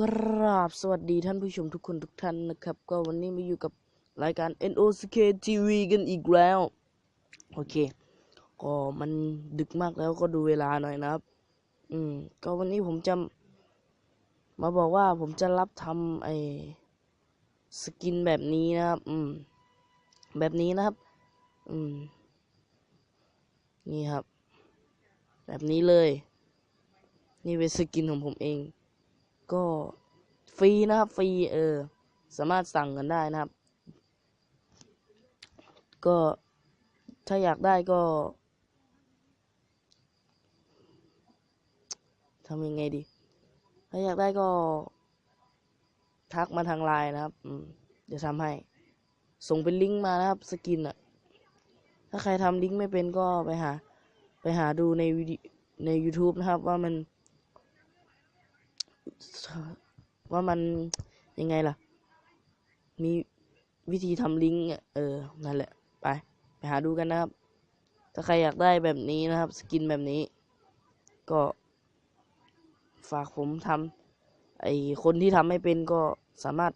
ครับสวัสดีท่านผู้ชมทุกคนทุกท่านนะครับ ก็วันนี้มาอยู่กับรายการ NOCK TV กันอีกแล้ว โอเค ก็มันดึกมากแล้วก็ดูเวลาหน่อยนะครับ อืม ก็วันนี้ผมจะ มาบอกว่าผมจะรับทำไอ้สกินแบบนี้นะครับ อืม แบบนี้นะครับ อืม นี่ครับ แบบนี้เลย นี่เป็นสกินของผมเองก็ ฟรีนะครับฟรีเออ สามารถสั่งกันได้นะครับ ก็ถ้าอยากได้ก็ทำยังไงดี ถ้าอยากได้ก็ ทักมาทางไลน์นะครับเดี๋ยวทำให้ ส่งเป็นลิงก์มานะครับสกินอะถ้าใครทำลิงก์ไม่เป็นก็ไปหา ไปหาดูในวิดีใน YouTube นะครับว่ามัน ว่ามันยังไงล่ะ มีวิธีทำลิงก์เออ นั่นแหละ ไป ไปหาดูกันนะครับ ถ้าใครอยากได้แบบนี้นะครับ สกินแบบนี้ ก็ ฝากผมทำไอคนที่ทำไม่เป็นก็สามารถ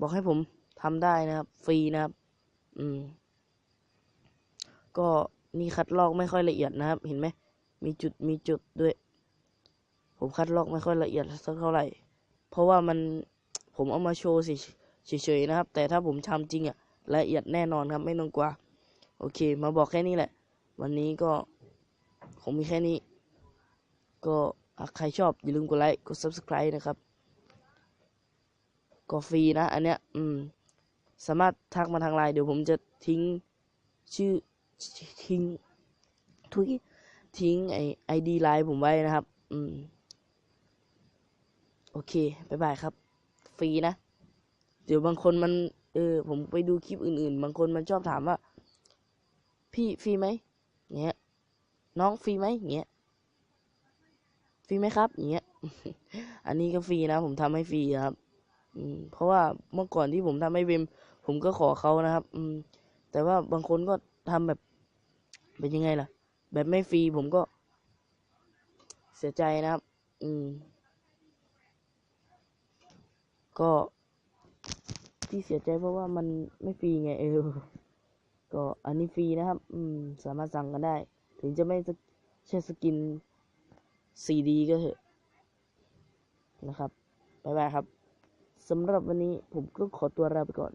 บอกให้ผมทำได้นะครับ ฟรีนะครับ อืม ก็นี่คัดลอกไม่ค่อยละเอียดนะครับ เห็นไหม มีจุดมีจุดด้วย ผมคัดลอกไม่ค่อยละเอียดสักเท่าไหร่ เพราะว่ามันผมเอามาโชว์เฉยๆนะครับ แต่ถ้าผมทำจริงอะละเอียดแน่นอนครับไม่ต้องกลัวโอเค มาบอกแค่นี้แหละ วันนี้ก็คงมีแค่นี้ ก็ใครชอบอย่าลืมกดไลค์กด subscribe นะครับก็ฟรีนะ อันเนี้ยอืม สามารถทักมาทางไลน์เดี๋ยวผมจะทิ้งชื่อทิ้งทุยทิ้งไอไอดีไลน์ผมไว้นะครับ อืม โอเคบายบายครับ ฟรีนะ เดี๋ยวบางคนมัน เออ ผมไปดูคลิปอื่น ๆ บางคนมันชอบถามว่า พี่ฟรีไหมเงี้ย น้องฟรีไหมเงี้ย ฟรีไหมครับเงี้ย อันนี้ก็ฟรีนะ ผมทำให้ฟรีนะครับอืมเพราะว่าเมื่อก่อนที่ผมทำให้เวมผมก็ขอเขานะครับ อืม แต่ว่าบางคนก็ทำแบบ เป็นยังไงล่ะ แบบไม่ฟรีผมก็เสียใจนะครับ อืม ก็ที่เสียใจเพราะว่ามันไม่ฟรีไงเออ ก็อันนี้ฟรีนะครับ อืม สามารถสั่งกันได้ ถึงจะไม่ใช่สกินซีดีก็เถอะ นะครับ บ๊ายบายครับสำหรับวันนี้ผมก็ขอตัวลาไปก่อน